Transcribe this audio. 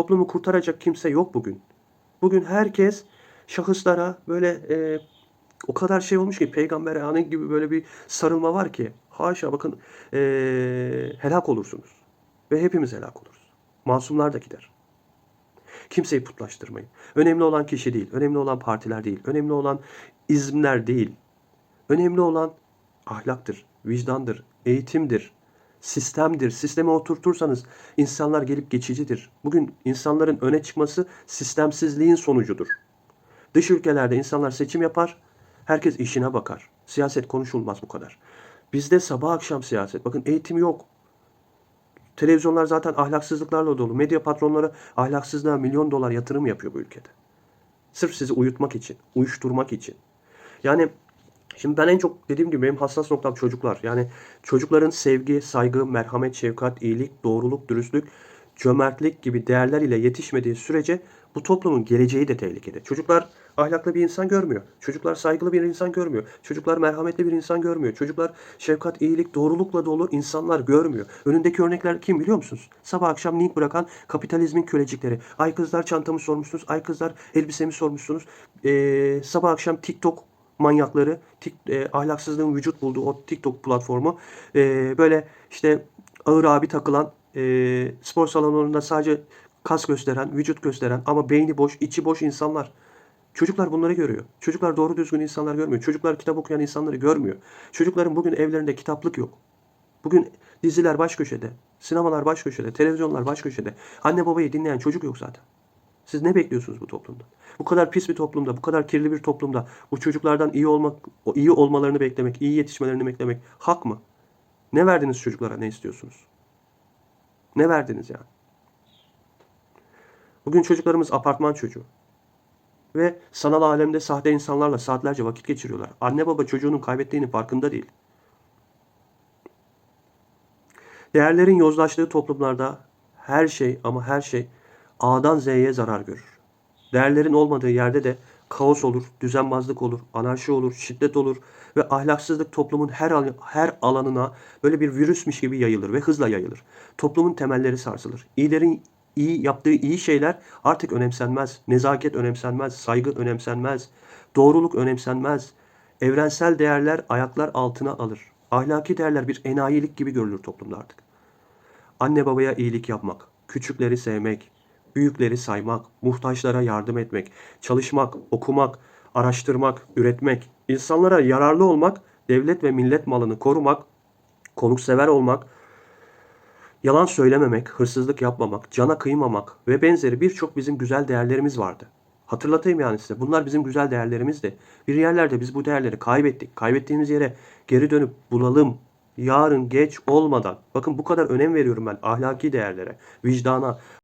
Toplumu kurtaracak kimse yok bugün. Bugün herkes şahıslara böyle e, o kadar şey olmuş ki peygambere anı gibi böyle bir sarılma var ki haşa bakın e, helak olursunuz. Ve hepimiz helak oluruz. Masumlar da gider. Kimseyi putlaştırmayın. Önemli olan kişi değil, önemli olan partiler değil, önemli olan izimler değil. Önemli olan ahlaktır, vicdandır, eğitimdir, sistemdir. Sisteme oturtursanız insanlar gelip geçicidir. Bugün insanların öne çıkması sistemsizliğin sonucudur. Dış ülkelerde insanlar seçim yapar, herkes işine bakar. Siyaset konuşulmaz bu kadar. Bizde sabah akşam siyaset. Bakın eğitim yok. Televizyonlar zaten ahlaksızlıklarla dolu. Medya patronları ahlaksızlığa milyon dolar yatırım yapıyor bu ülkede. Sırf sizi uyutmak için, uyuşturmak için. Yani şimdi ben en çok dediğim gibi benim hassas noktam çocuklar. Yani çocukların sevgi, saygı, merhamet, şefkat, iyilik, doğruluk, dürüstlük, cömertlik gibi değerler ile yetişmediği sürece bu toplumun geleceği de tehlikede. Çocuklar ahlaklı bir insan görmüyor. Çocuklar saygılı bir insan görmüyor. Çocuklar merhametli bir insan görmüyor. Çocuklar şefkat, iyilik, doğrulukla dolu insanlar görmüyor. Önündeki örnekler kim biliyor musunuz? Sabah akşam link bırakan kapitalizmin kölecikleri. Ay kızlar çantamı sormuşsunuz. Ay kızlar elbisemi sormuşsunuz. Ee, sabah akşam TikTok manyakları, tik, e, ahlaksızlığın vücut bulduğu o TikTok platformu e, böyle işte ağır abi takılan e, spor salonlarında sadece kas gösteren, vücut gösteren ama beyni boş, içi boş insanlar. Çocuklar bunları görüyor. Çocuklar doğru düzgün insanlar görmüyor. Çocuklar kitap okuyan insanları görmüyor. Çocukların bugün evlerinde kitaplık yok. Bugün diziler baş köşede, sinemalar baş köşede, televizyonlar baş köşede. Anne babayı dinleyen çocuk yok zaten. Siz ne bekliyorsunuz bu toplumda? Bu kadar pis bir toplumda, bu kadar kirli bir toplumda bu çocuklardan iyi olmak, iyi olmalarını beklemek, iyi yetişmelerini beklemek hak mı? Ne verdiniz çocuklara, ne istiyorsunuz? Ne verdiniz yani? Bugün çocuklarımız apartman çocuğu. Ve sanal alemde sahte insanlarla saatlerce vakit geçiriyorlar. Anne baba çocuğunun kaybettiğinin farkında değil. Değerlerin yozlaştığı toplumlarda her şey ama her şey A'dan Z'ye zarar görür. Değerlerin olmadığı yerde de kaos olur, düzenbazlık olur, anarşi olur, şiddet olur ve ahlaksızlık toplumun her al- her alanına böyle bir virüsmüş gibi yayılır ve hızla yayılır. Toplumun temelleri sarsılır. İyilerin iyi yaptığı iyi şeyler artık önemsenmez. Nezaket önemsenmez, saygı önemsenmez, doğruluk önemsenmez. Evrensel değerler ayaklar altına alır. Ahlaki değerler bir enayilik gibi görülür toplumda artık. Anne babaya iyilik yapmak, küçükleri sevmek, büyükleri saymak, muhtaçlara yardım etmek, çalışmak, okumak, araştırmak, üretmek, insanlara yararlı olmak, devlet ve millet malını korumak, konuksever olmak, yalan söylememek, hırsızlık yapmamak, cana kıymamak ve benzeri birçok bizim güzel değerlerimiz vardı. Hatırlatayım yani size. Bunlar bizim güzel değerlerimizdi. Bir yerlerde biz bu değerleri kaybettik. Kaybettiğimiz yere geri dönüp bulalım. Yarın geç olmadan. Bakın bu kadar önem veriyorum ben ahlaki değerlere, vicdana,